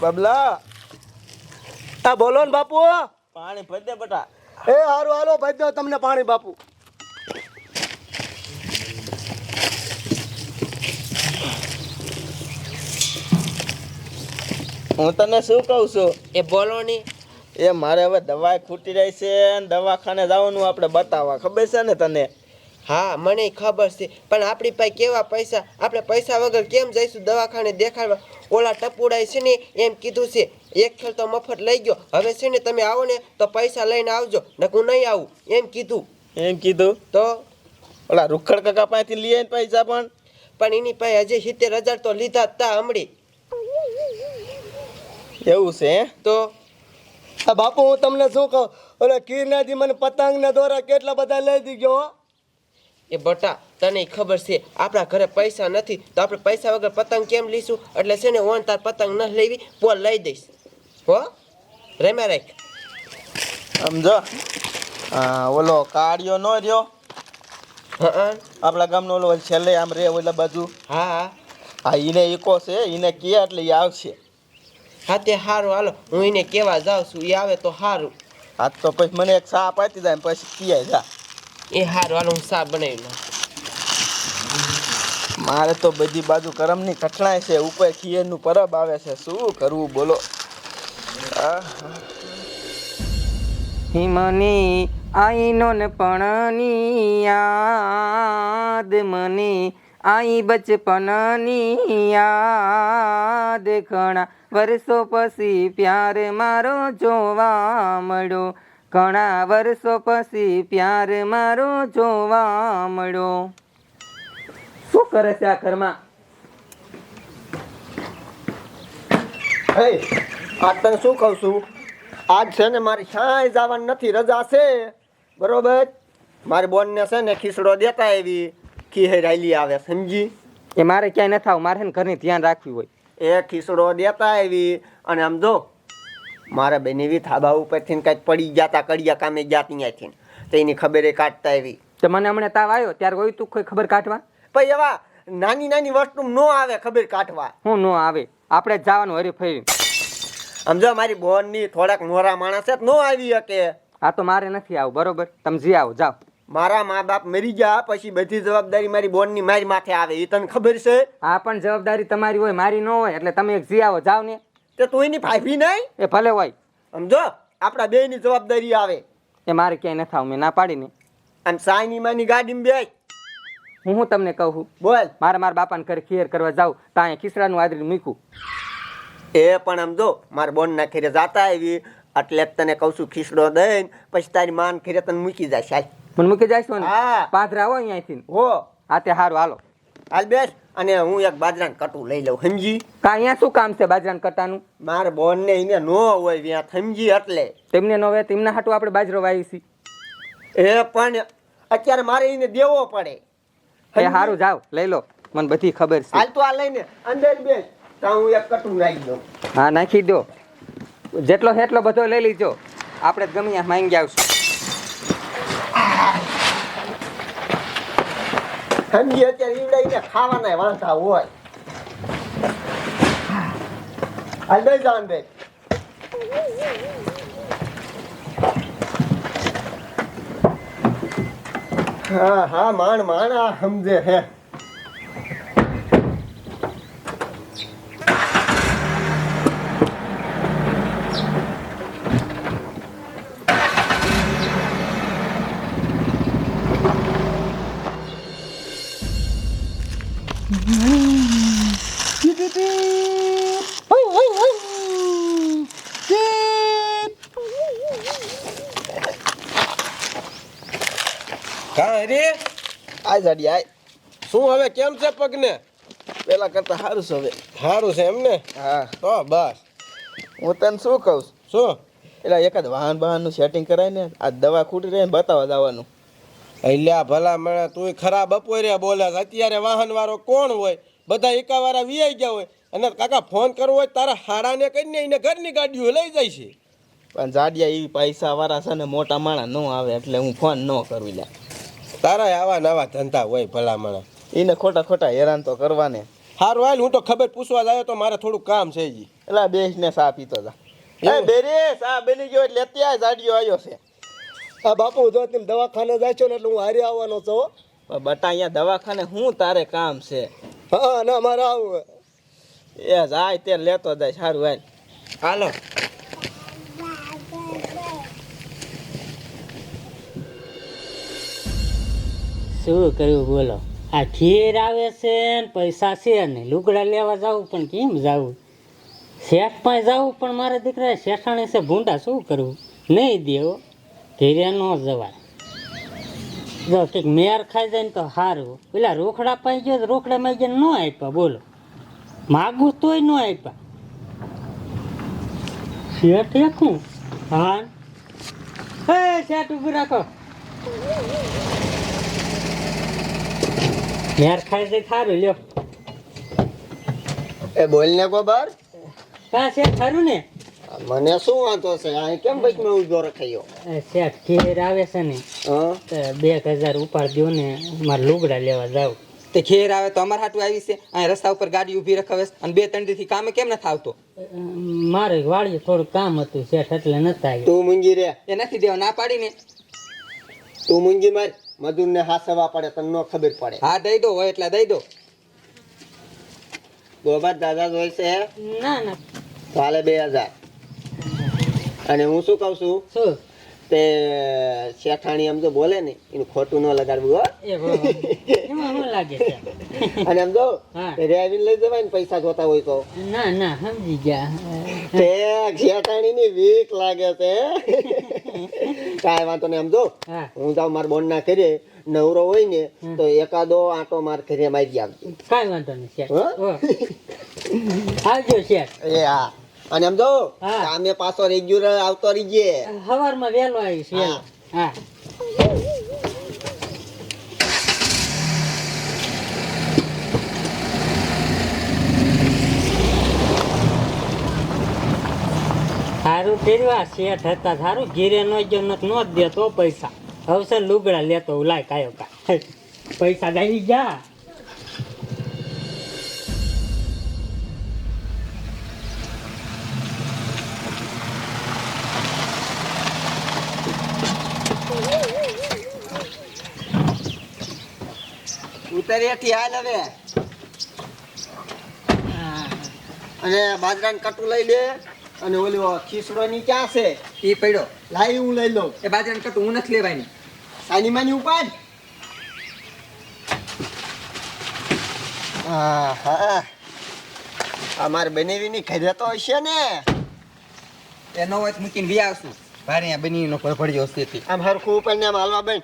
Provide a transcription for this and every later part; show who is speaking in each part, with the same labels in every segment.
Speaker 1: બબલા.
Speaker 2: આ બોલો ને બાપુ
Speaker 1: પાણી ભરી દે બટા.
Speaker 2: એ હારું હાલો ભરી દો તમને પાણી બાપુ.
Speaker 1: હું તને શું કહું છું?
Speaker 3: એ બોલો ની.
Speaker 1: એ મારે હવે દવા ખૂટી રહી છે દવાખાને જવાનું આપણે બતાવવા. ખબર છે ને તને?
Speaker 3: હા મને ખબર છે. પણ આપણી પાસે કેવા પૈસા? આપણે પૈસા વગર કેમ જઈશું દવાખાને દેખાડવા? ઓલા ટપુડાએ છે ને એમ કીધું છે એક ખેલ તો મફત લઈ ગયો. હવે છે ને તમે આવો ને તો પૈસા લઈને આવજો. નક હું નહીં આવું. એમ કીધું.
Speaker 1: એમ કીધું?
Speaker 3: તો?
Speaker 1: ઓલા રૂખડ કાકા પાસેથી લઈએ ને પૈસા પણ?
Speaker 3: પણ એની પાસે હજી સિત્તેર હજાર તો લીધા જ તા હમણાં.
Speaker 1: એવું છે?
Speaker 3: તો?
Speaker 2: બાપુ હું તમને શું કહું? ઓલા કિરનાથી મને પતંગ ને દોરા કેટલા બધા લઈ દી હો?
Speaker 3: એ બટા તને ખબર છે આપણા ઘરે પૈસા નથી તો આપણે પૈસા વગર પતંગ કેમ લઈશું એટલે છે ને ઓન તાર પતંગ ન લેવી પોલ લઈ દઈશ. હો? રેમે રાખ.
Speaker 1: સમજો? ઓલો કાળિયો નો રહ્યો. આપણા ગામનો ઓલો છેલ્લે આમ રે ઓલા બાજુ.
Speaker 3: હા હા.
Speaker 1: એને ઈકો છે એને કે એટલે એ આવશે.
Speaker 3: હા તે સારું હાલો. હું એને કેવા જાઉં છું એ આવે તો સારું
Speaker 1: હા તો પછી મને એક સાપ આપી જાય ને પછી કિયા જા.
Speaker 3: એ સારું હાલો હું સા બનાવી લઉં.
Speaker 1: મારે તો બધી બાજુ કરમની કઠણાય છે ઉપર ખીયરનું પરબ આવે છે. શું કરવું બોલો?
Speaker 4: હિમની આઈનો ને પણની યાદ મને આઈ બચપનની યાદ. ઘણા વર્ષો પછી પ્યાર મારો જોવા મળ્યો. ઘણા વર્ષો પછી પ્યાર મારો જોવા મળ્યો. શું કરે છે આ ઘરમાં?
Speaker 2: આ તને શું કહું છું? આજ છે ને મારી ક્યાંય જવાનું નથી રજા છે. બરોબર? મારી બોનને છે ને ખીસડો દેતા એવી ખીહેર આલી આવે સમજી?
Speaker 4: એ મારે ક્યાંય નથી આવું મારે ઘરની ધ્યાન રાખવી હોય.
Speaker 2: એ ખીસડો દેતા એવી અને આમ જો મારા બેન એવી થાબા ઉપરથી કાંઈક પડી ગયા કડિયા કામે ગયા ત્યાંથી તો એની ખબરે કાઢતા એવી
Speaker 4: તો મને હમણાં તાવ આવ્યો? ત્યારે હોય તું કોઈ ખબર કાઢવા?
Speaker 2: પછી એવા નાની નાની વસ્તુ ન આવે ખબર કાઢવા.
Speaker 4: હું નો આવે. આપણે જવાનું હરી ફરી.
Speaker 2: સમજો મારી બોનની થોડાક મોરા માણસ છે નો આવી શકે.
Speaker 4: આ તો મારે નથી આવું બરોબર? તમે જી આવો જાઓ.
Speaker 2: મારા મા બાપ મરી ગયા પછી બધી જવાબદારી મારી બોનની મારી માથે આવે. એ તને ખબર છે?
Speaker 4: આ પણ જવાબદારી તમારી હોય મારી ન હોય એટલે તમે એક જી આવો જાઓ ને.
Speaker 2: તે તું એની ભાભી નહીં?
Speaker 4: એ ભલે હોય.
Speaker 2: સમજો? આપણા બે ની જવાબદારી આવે.
Speaker 4: એ મારે ક્યાંય નથી આવું મેં ના પાડીને.
Speaker 2: અને સાયની માની ગાડીમાં બે
Speaker 4: હું હું તમને કહું
Speaker 2: બોલ.
Speaker 4: મારે મારા બાપાને ઘરે ખેર કરવા જાઉં તો અહીંયા ખીસડાનું આદરી મૂકું.
Speaker 2: એ પણ આમ જો મારા બોન ના ખેરે જાતા આવી એટલે તને કહું છું ખીસડો દઈને પછી તારી માન ખેરે તને મૂકી જાય સાહેબ.
Speaker 4: મને મૂકી જાય ને?
Speaker 2: હા.
Speaker 4: પાથરા આવો અહીંયાથી
Speaker 2: હો.
Speaker 4: હા તે સારું હાલો.
Speaker 2: હાલ બેસ. અને હું એક બાજરાનું કટું લઈ લઉં સમજી?
Speaker 4: કા અહીંયા શું કામ છે બાજરાનું કટાનું?
Speaker 2: મારે બોન ને એને ન હોય ત્યાં સમજી એટલે?
Speaker 4: તેમને ન હોય તેમના હાટું આપણે બાજરો વાવી છીએ
Speaker 2: એ પણ અત્યારે મારે એને દેવો પડે.
Speaker 4: એ સારું જાવ લઈ લો. મને બધી ખબર છે.
Speaker 2: હાલ તો આ લઈને અંદર બે તો હું એક કટું નાખી દઉં.
Speaker 4: હા નાખી દો. જેટલો હેટલો એટલો બધો લઈ લીજો. આપણે ગમે માંગી આવશું.
Speaker 2: સમજી અત્યારે ઈવડાઈને ખાવાના વાંધા હોય. હાલ દઈ જાવ ભાઈ હા હા, માણ માણ આ સમજે હે.
Speaker 1: આ જાડી આય
Speaker 5: શું હવે કેમ છે પગને?
Speaker 1: પેલા કરતા સારું છે હવે.
Speaker 5: સારું છે એમને?
Speaker 1: હા.
Speaker 5: તો બસ.
Speaker 1: હું તને શું કહું
Speaker 5: શું?
Speaker 1: એટલે એકાદ વાહન વાહનનું સેટિંગ કરાય ને આ દવા ખૂટી રહે ને બતાવવા જવાનું.
Speaker 5: અલ્યા ભલા મળે તું ખરાબ બપોરે બોલે અત્યારે વાહન વાળો કોણ હોય? બધા એકા વાળા વીઆઈ ગયા હોય. અને કાકા ફોન કરવો હોય તારા હાડાને કરીને એને ઘરની ગાડીઓ લઈ જાય છે.
Speaker 1: પણ જાડિયા એ પૈસા વાળા છે ને મોટા માણા ન આવે એટલે હું ફોન ન કરું લ્યા.
Speaker 5: તારા આવા નવા ધંધા હોય ભલા
Speaker 1: એને ખોટા ખોટા હેરાન તો કરવાને.
Speaker 5: હારું હાલ હું તો ખબર પૂછવા જાય તો મારે થોડું કામ છે જી.
Speaker 1: એટલે બેસ ને સા પીતો જા. એ બેરી સા બની ગયો એટલે અત્યારે જાડિયો આવ્યો છે.
Speaker 2: આ બાપુ જો તમે દવાખાને જાય છો ને એટલે હું હારી આવવાનો છું
Speaker 1: બટા અહીંયા દવાખાને શું તારે કામ છે?
Speaker 2: હા ના મારે આવું.
Speaker 1: એ જાય તે લેતો જાય સારું હાલ.
Speaker 3: હાલો.
Speaker 6: શું કર્યું બોલો? આ ખીર આવે છે ને પૈસા છે ને. લુગડા લેવા જવું પણ કેમ જવું? શેઠ પાસે જવું પણ મારા દીકરા શેઠાણે છે ભૂંડા શું કરવું નહીં દેવો. ઘેરે ન જવાય. જો કંઈક મેર ખાઈ જાય ને તો સારું પેલા રોકડા પાઈ ગયો રોકડા માં ગયા ન આપ્યા, બોલો. માગું તોય ન આપ્યા. શેઠ એકું? હા હે શેઠ ઊભું રાખો. મેર ખાઈ જાય સારું લ્યો.
Speaker 2: એ બોલ ને ગોબર.
Speaker 6: કા છે ખરું ને?
Speaker 2: મને શું વાંધો છે? આ કેમ ભાઈ મેં ઊભો રખાયો?
Speaker 6: એ શેઠ ખેર આવે છે ને
Speaker 2: હા.
Speaker 6: બે હજાર ઉપાડ દો ને મારે લુગડા લેવા જાવ.
Speaker 4: તે ખેર આવે તો અમારા હાટું આવી છે. અહીં રસ્તા ઉપર ગાડી ઊભી રખાવે અને બે ત્રણ દીથી કામે કેમ નથી આવતો?
Speaker 6: મારે વાડીએ થોડું કામ હતું શેઠ એટલે નથી આવ્યું.
Speaker 2: તું મૂંગી રે.
Speaker 4: એ નથી દેવા ના પાડીને.
Speaker 2: તું મૂંગી માર. મજૂર ને હાસવા પડે તને નો ખબર પડે.
Speaker 4: હા દઈ દો હોય એટલે દઈ દો.
Speaker 2: ગોબર દાદા જોઈ છે?
Speaker 6: ના ના.
Speaker 2: કાલે બે હજાર. અને હું શું કહું છું?
Speaker 6: શું?
Speaker 2: તે શેઠાણી આમ જો બોલે ને એનું ખોટું ન લગાડવું હો. અને આમ જો રેવીન લઈ જવાય ને પૈસા જોતા હોય તો.
Speaker 6: ના ના સમજી ગયા.
Speaker 2: તે શેઠાણી ની વીક લાગે છે. કાંઈ વાંધો નહીં આમ જો
Speaker 6: હું.
Speaker 2: જાઉં મારા બોન ના કરીએ નવરો હોય ને તો એકાદો આંટો માર ઘરે મારી આવજો
Speaker 6: કાંઈ વાંધો નહીં. આવજો શેઠ.
Speaker 2: એ હા. અને એમ જો
Speaker 6: હા.
Speaker 2: કામે પાછો રેગ્યુલર આવતો રહીજે.
Speaker 6: સવારમાં વહેલો આવીશ. હા. સારું પહેરવા શેઠ હતા સારું ઘીરે નો જો ન દેતો પૈસા. હવે લુગડા લેતો લાય કાયો કા પૈસા આવી જા
Speaker 2: હાલ હવે. અને બાજરાનું કટું લઈ લે અને ઓલો ખીસડો ની ક્યાં છે?
Speaker 4: એ પડ્યો.
Speaker 2: લાવી હું લઈ લઉં.
Speaker 4: એ બાજરાનું કટું હું નથી લેવાની.
Speaker 2: સાની માની ઉપાડ. હા હા અમારે બનેવીની ઘરે તો હશે ને.
Speaker 4: એ ન હોય તો મૂકીને વી આવશું. ભારે બની નો પડ્યો સ્થિતિ
Speaker 2: આમ હરખું ઉપર ને આમ હાલવા બેન.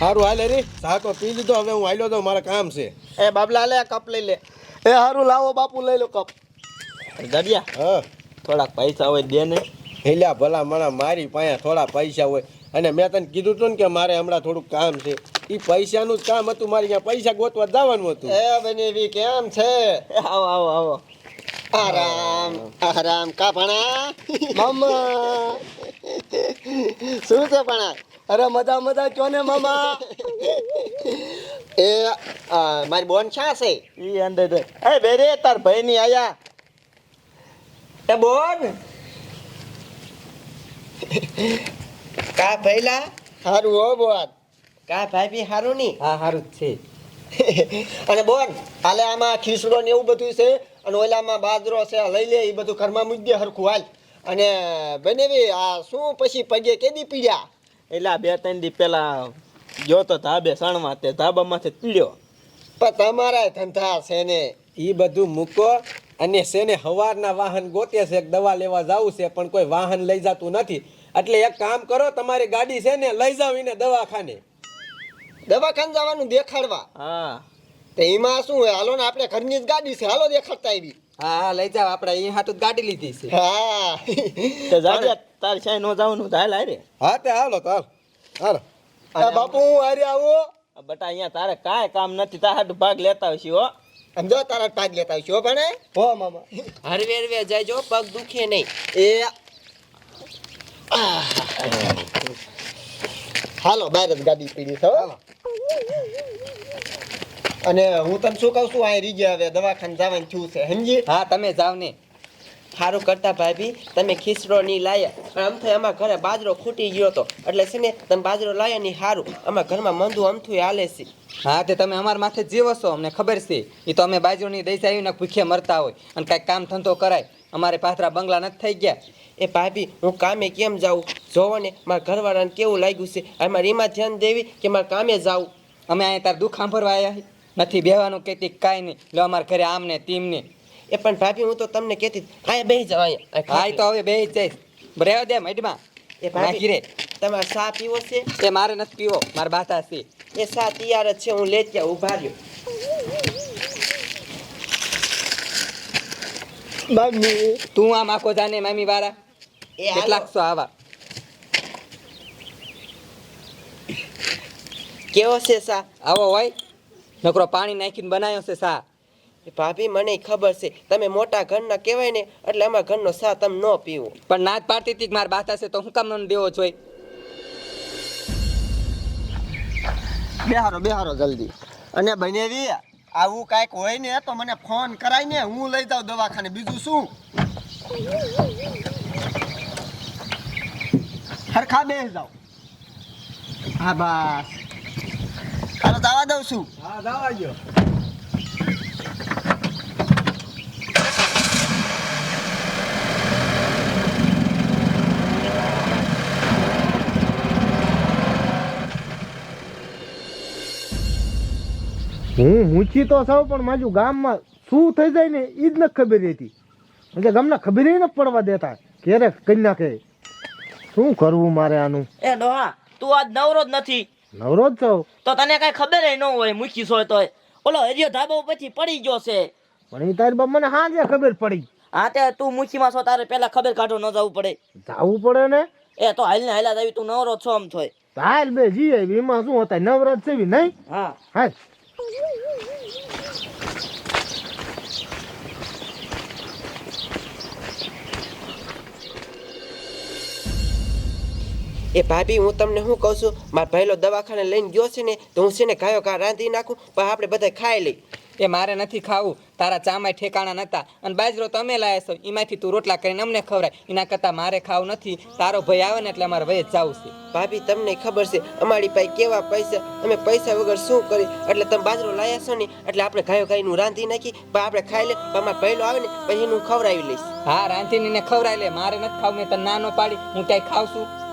Speaker 5: સારું હાલે રે. સાકો પી લીધો હવે હું હાલ્યો તો મારા કામ છે.
Speaker 1: એ બાબલા લે કપ લઈ લે.
Speaker 2: એ હારું લાવો બાપુ લઈ લો કપ.
Speaker 1: જડિયા
Speaker 5: હા.
Speaker 1: થોડાક પૈસા હોય દે ને.
Speaker 5: હેલ્યા ભલા મણા મારી પાસે થોડા પૈસા હોય. અને મેં તને કીધું હતું ને કે મારે હમણાં થોડુંક કામ છે. એ પૈસાનું જ કામ હતું મારે ત્યાં પૈસા ગોતવા જવાનું હતું.
Speaker 2: એ બનેવી કેમ છે?
Speaker 1: આવો આવો આવો.
Speaker 2: આરામ આરામ. કા ભણા? મામા. શું છે ભણા? અરે મજા મજા ક્યો ને મામા? એ મારી બોન શા છે?
Speaker 1: ઈ અંદર. એ બેરે તાર ભાઈ ની આયા.
Speaker 2: એ બોન?
Speaker 3: કા ભઈલા?
Speaker 2: હારું હો બોન.
Speaker 3: કા ભાઈ બી હારું ની
Speaker 4: હા હારું જ છે.
Speaker 2: અને બોન હાલે આમાં ખીસડો ને એવું બધું છે અને ઓલામાં બાજરો છે લઈ લે એ બધું ઘરમાં મૂકી દે હરખું હાલ. અને બનેવી આ શું પછી પગે કેદી પીડ્યા?
Speaker 1: એટલે આ બે ત્રણ દી પેલા ગયો તો ધાબે સણમાં તે ધાબામાંથી પીડ્યો
Speaker 2: પણ તમારા ધંધા છે ને
Speaker 5: એ બધું મૂકો અને છે ને હવારના વાહન ગોતે છે દવા લેવા જવું છે પણ કોઈ વાહન લઈ જતું નથી. એટલે એક કામ કરો તમારી ગાડી છે ને લઈ જાવ એને દવાખાને.
Speaker 2: દવાખાને જવાનું દેખાડવા.
Speaker 1: હા.
Speaker 2: તો એમાં શું હોય? હાલો ને આપણે ઘરની જ ગાડી છે હાલો દેખાડતા આવી.
Speaker 4: હા હા લઈ જાવ આપણે અહીં હાટું ગાડી લીધી છે.
Speaker 2: હા.
Speaker 1: તાર સાઈ નો જવાનું તો હાલ આરે
Speaker 5: હા તે હાલો તો હાલ. હાલો.
Speaker 2: આ બાપુ હું હારે આવો
Speaker 1: બટા અહીંયા તારે કાંઈ કામ નથી તાર હાટુ ભાગ લેતા આવશે હો.
Speaker 2: સમજો તારા ભાગ લેતા આવશો ભણે. હો મામા.
Speaker 3: હરવે હરવે જાયજો પગ દુખે નહીં.
Speaker 2: એ. હાલો બહાર જ ગાડી પીડી છે હો. અને હું તને શું કહું છું અહીં રીજે હવે દવાખાને જવાનું થયું છે સમજી?
Speaker 4: હા તમે જાવ ને
Speaker 3: સારું કરતા ભાભી તમે ખીસરો નહીં લાયા. પણ આમ થાય અમારા ઘરે બાજરો ખૂટી ગયો હતો. એટલે છે ને તમે બાજરો લાયા નહીં સારું અમારા ઘરમાં મંદુ અમથું હાલે છે.
Speaker 4: હા તે તમે અમારા માથે જીવો છો અમને ખબર છે. એ તો અમે બાજુની દઈ આવીને ભૂખે મરતા હોય. અને કાંઈક કામ ધંધો કરાય. અમારે પાથરા બંગલા નથી થઈ ગયા.
Speaker 3: એ ભાભી હું કામે કેમ જાઉં? જોવો ને મારા ઘરવાળાને કેવું લાગ્યું છે? અમારે એમાં ધ્યાન દેવી કે મારે કામે જાઉં
Speaker 4: અમે અહીંયા તાર દુઃખ સાંભળવા આવ્યા નથી બેહવાનું કહેતી કાંઈ નહીં. લો અમારા ઘરે આમ ને તેમ ને
Speaker 3: એ પણ ભાભી હું તો તમને કહેતી હતી, અહીંયા બેસી જાવ અહીંયા.
Speaker 4: હા તો હવે બે જ જઈશ. રહેવા દે મઢમાં.
Speaker 3: એ
Speaker 4: નાખી રે.
Speaker 3: તમે તમારે ચા પીવો છે?
Speaker 4: એ મારે નથી પીવો. મારા બાતા છે.
Speaker 3: એ સા તૈયાર જ છે હું લે ત્યાં ઊભા રહ્યો.
Speaker 2: મમ્મી
Speaker 4: તું આમ આખો જાને મામી વાળા?
Speaker 3: એ
Speaker 4: કેટલાક સો આવા.
Speaker 3: કેવો છે સા?
Speaker 4: આવો હોય. નકરો પાણી નાખીને બનાવ્યો છે સા.
Speaker 3: ભાભી મને ખબર છે. તમે મોટા ઘરના કહેવાય ને એટલે અમારા ઘરનો સા તમે ન પીવો.
Speaker 4: પણ ના પાડતી હતી કે મારા બાતા છે તો હું કામ મને દેવો જોઈ
Speaker 2: બેહારો બેહારો જલ્દી. અને બનેવી આવું કાંઈક હોય ને તો મને ફોન કરાય ને હું લઈ જાઉં દવાખાને. બીજું શું? હરખા બે જાઓ હા બસ. ચાલો જવા દઉં છું.
Speaker 5: હા જવા ગયો
Speaker 7: હું મૂચી તો થાવ પણ મારું ગામમાં શું થઈ જાય ને એ જ નથી ખબર રહેતી. એટલે ગામના ખબર ન પડવા દેતા. ક્યારે કઈ નાખે? શું કરવું મારે આનું?
Speaker 8: એ ડોહા તું આજ નવરો જ નથી.
Speaker 7: નવરો જ છો.
Speaker 8: તો તને કઈ ખબર ન હોય મૂકી હોય તોય. ઓલો હરિયો ધાબો પછી પડી ગયો છે.
Speaker 7: પણ એ તારી બાપ મને હાજે ખબર પડી.
Speaker 8: હા તે તું મૂકીમાં છો તારે પેલા ખબર કાઢો ન જવું પડે.
Speaker 7: જાવું પડે ને?
Speaker 8: એ તો હાલ ને હાલા આવી તું નવરો છો આમ થોય
Speaker 7: હાલ બે જી એમાં શું હતા? નવરાજ છે નહીં?
Speaker 8: હા.
Speaker 7: હાલ.
Speaker 3: એ ભાભી, હું તમને શું કહું છું? મારા ભાઈલો દવાખાને લઈને ગયો છે ને, તો હું છે ને ગાયો કા રાંધી નાખું, પણ આપણે બધા ખાઈ લઈ
Speaker 4: એ મારે નથી ખાવું. તારા ચામાય ઠેકાણા નતા. અને બાજરો તમે લાયા છો. એમાંથી તું રોટલા કરીને અમને ખવડાય. એના કરતાં મારે ખાવ નથી. તારો ભાઈ આવે ને એટલે અમારે વયે જવું છે.
Speaker 3: ભાભી તમને ખબર છે અમારી પાસે કેવા પૈસા અમે પૈસા વગર શું કરી એટલે તમે બાજરો લાયા છો ને એટલે આપણે ગાયો ગાયનું રાંધી નાખી પણ આપણે ખાઈ લે અમારો પહેલો આવે ને પછી એનું ખવડાવી લઈશ.
Speaker 4: હા રાંધીને ખવડાવી લે. મારે નથી ખાવું મેં તને ના ન પાડી. હું ક્યાંય ખાવ છું?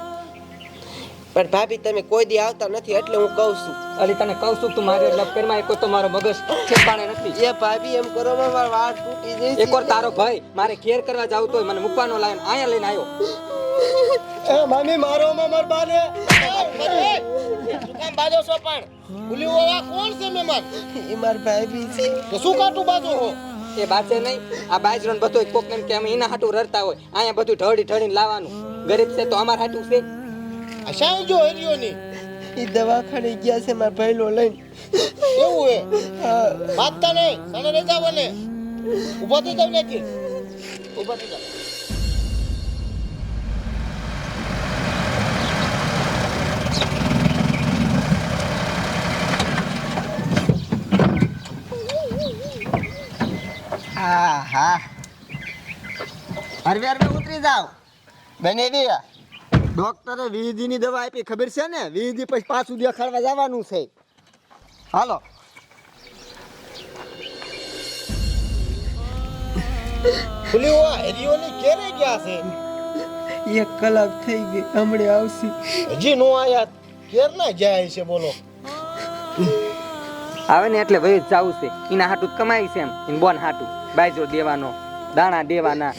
Speaker 3: પણ ભાભી તમે કોઈ દી આવતા નથી એટલે હું કહું છું.
Speaker 4: અલી તને કહું છું તું મારી લપ કરીમાં એક તો મારો મગજ ઠેકાણે નથી
Speaker 3: એ ભાભી એમ કરો મારો વાળ તૂટી જાય
Speaker 4: એક વાર તારો ભાઈ મારે ઘેર કરવા જાવ તો મને મૂકવાનો લાયન આયા અહીંયા લઈને આવ્યો.
Speaker 2: એ મામી મારો માં માર બાને.
Speaker 7: કામ બાજો છો પણ? ભૂલી હોવા કોણ છે મેમાન
Speaker 3: એ માર ભાભી છે.
Speaker 7: તો શું કાટું બાજો હો?
Speaker 4: એ બાજે નહીં આ બાજરો ને બધું કોક એમ કે અમે એના હાટું રડતા હોય અહીંયા બધું ઢળી ઢળીને લાવવાનું. ગરીબ છે તો અમાર હાટું છે.
Speaker 7: આ જો હરિયો ની.
Speaker 3: એ દવાખાને ગયા છે મારા ભાઈલો લઈને.
Speaker 7: એવું હે? વાતતા નહીં. તને રજા બને ઊભો થઈ જાવ નથી ઊભો થઈ જાવ.
Speaker 2: હા હા હરવે હરવે ઉતરી જાવ. બનેવી ડોક્ટરે વીજની દવા આપી ખબર છે ને? વીજ પછી પાછું દેખાડવા જવાનું છે. હાલો.
Speaker 7: ભૂલી હોવા હરિયો ની કેરે ગયા છે?
Speaker 3: એક કલાક થઈ ગઈ હમણે આવશે.
Speaker 7: હજી નો આયા કેર ના જાય છે બોલો.
Speaker 4: આવે ને એટલે ભાઈ જ જવું છે. એના હાટું જ કમાઈ છે એમ. બોન હાટું. બાયજો દેવાનો દાણા દેવાના.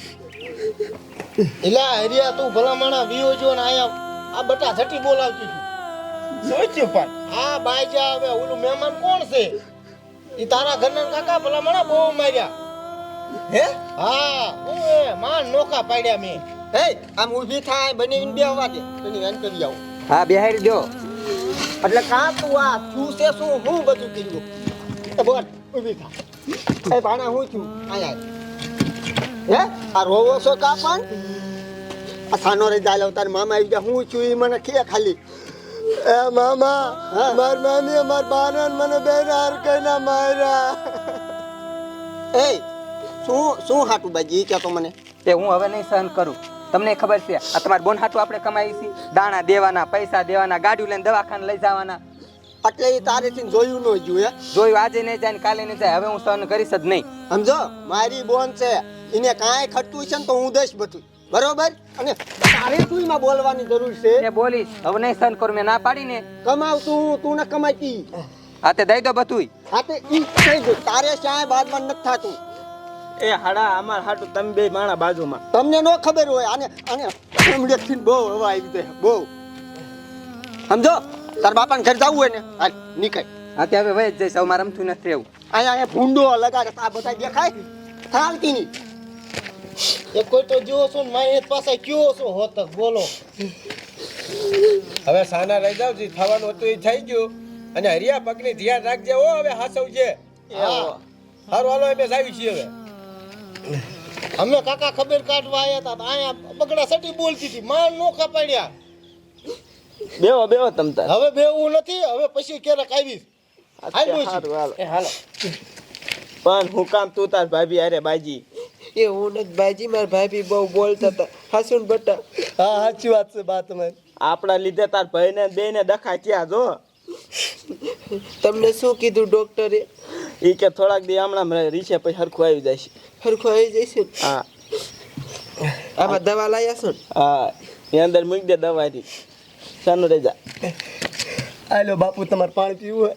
Speaker 7: એટલે આ હરિયા તું ભલા માણા વિયો જો ને આયા. આ બટા ઝટી બોલાવતી છું સોચ્યું પણ હા બાઈજા હવે ઓલું મહેમાન કોણ છે? ઈ તારા ઘરના કાકા ભલા માણા બહુ માર્યા.
Speaker 2: હે?
Speaker 7: હા હું માન નોકા પાડ્યા મેં.
Speaker 2: હે આમ ઊભી થાય બની બે વાગે દે. બની વાન કરી આવું.
Speaker 4: હા બેહારી દો.
Speaker 2: એટલે કા તું આ તું છે શું હું બધું કર્યું? એ બોલ ઊભી થા. એ ભાણા હું છું આયા. હે? આ રોવો છો કા પણ? આ સાનો રે જાય તાર મામા આવી ગયા. હું છું ઈ મને કે ખાલી. એ મામા માર મામી માર બાનન મને બેન હાર કઈના માર્યા. એ શું શું હાટુ બાજી? કે તો મને.
Speaker 4: તે હું હવે નહીં સહન કરું. તમને ખબર છે આ તમારા બોન હાટુ આપણે કમાઈ છીએ દાણા દેવાના પૈસા દેવાના ગાડીઓ લઈને દવાખાને લઈ જવાના.
Speaker 2: એટલે એ તારેથી જોયું ન જોયું હે?
Speaker 4: જોયું આજે નહીં જાય ને કાલે નહીં જાય. હવે હું સહન કરીશ જ નહીં.
Speaker 2: સમજો મારી બોન છે. એને કાંઈ ખટતું છે ને તો હું દઈશ બધું. બરોબર? અને તારે તું માં બોલવાની જરૂર છે?
Speaker 4: એ બોલીશ. હવે નહીં સહન કરું મેં ના પાડીને
Speaker 2: કમાવ તું તું ને કમાતી
Speaker 4: આ તે દઈ દો બધું
Speaker 2: હા તે ઈ થઈ ગયું તારે ક્યાંય બાદમાં નથી થાતું.
Speaker 1: એ હાડા અમાર હાટું તમે બે માણા બાજુમાં.
Speaker 2: તમને ન ખબર હોય આને આને થી બહુ હવા આવી જાય બહુ. સમજો? તાર બાપાને ઘર જવું હોય ને હાલ નીકળ.
Speaker 4: હા તે હવે વહી જ જઈશ હવે મારે રમતું નથી રહેવું.
Speaker 2: અહીંયા અહીંયા ભૂંડો લગાડે આ બધા દેખાય? થાલતી નહીં.
Speaker 7: એ કોઈ તો જો છો ને મારી પાસે કયો છો હોત બોલો.
Speaker 5: હવે સાના રહી જાવ જી થવાનું હતું એ થઈ ગયું. અને હરિયા પગની ધ્યાન રાખજે હો હવે હાસવજે.
Speaker 7: હા.
Speaker 5: હારું હાલો અમે જાવી છીએ હવે.
Speaker 7: અમે કાકા ખબર કાઢવા આવ્યા હતા અહીંયા બગડા સટી બોલતી હતી માન નો કપાડ્યા
Speaker 1: બેવો બેવો તમ
Speaker 7: હવે બેવું નથી હવે પછી ક્યારેક આવીશ. એ હાલો.
Speaker 1: પણ હું કામ તું તાર ભાભી અરે બાજી.
Speaker 3: એ હું નથી ભાઈજી મારા ભાભી બહુ બોલતા હતા. હસુન બટા.
Speaker 2: હા સાચી વાત છે બા તમારી.
Speaker 1: આપણા લીધે તાર ભાઈને બે ને ત્યાં જો.
Speaker 3: તમને શું કીધું ડોક્ટરે?
Speaker 1: એ કે થોડાક દી હમણાં રીસે પછી હરખું આવી જાય છે.
Speaker 3: હરખું આવી જશે
Speaker 1: હા.
Speaker 3: આમાં દવા લાયા છો
Speaker 1: હા એ અંદર મૂકી દે દવા રી સાનું રેજા
Speaker 2: હાલો બાપુ તમારે પાણી પીવું હોય?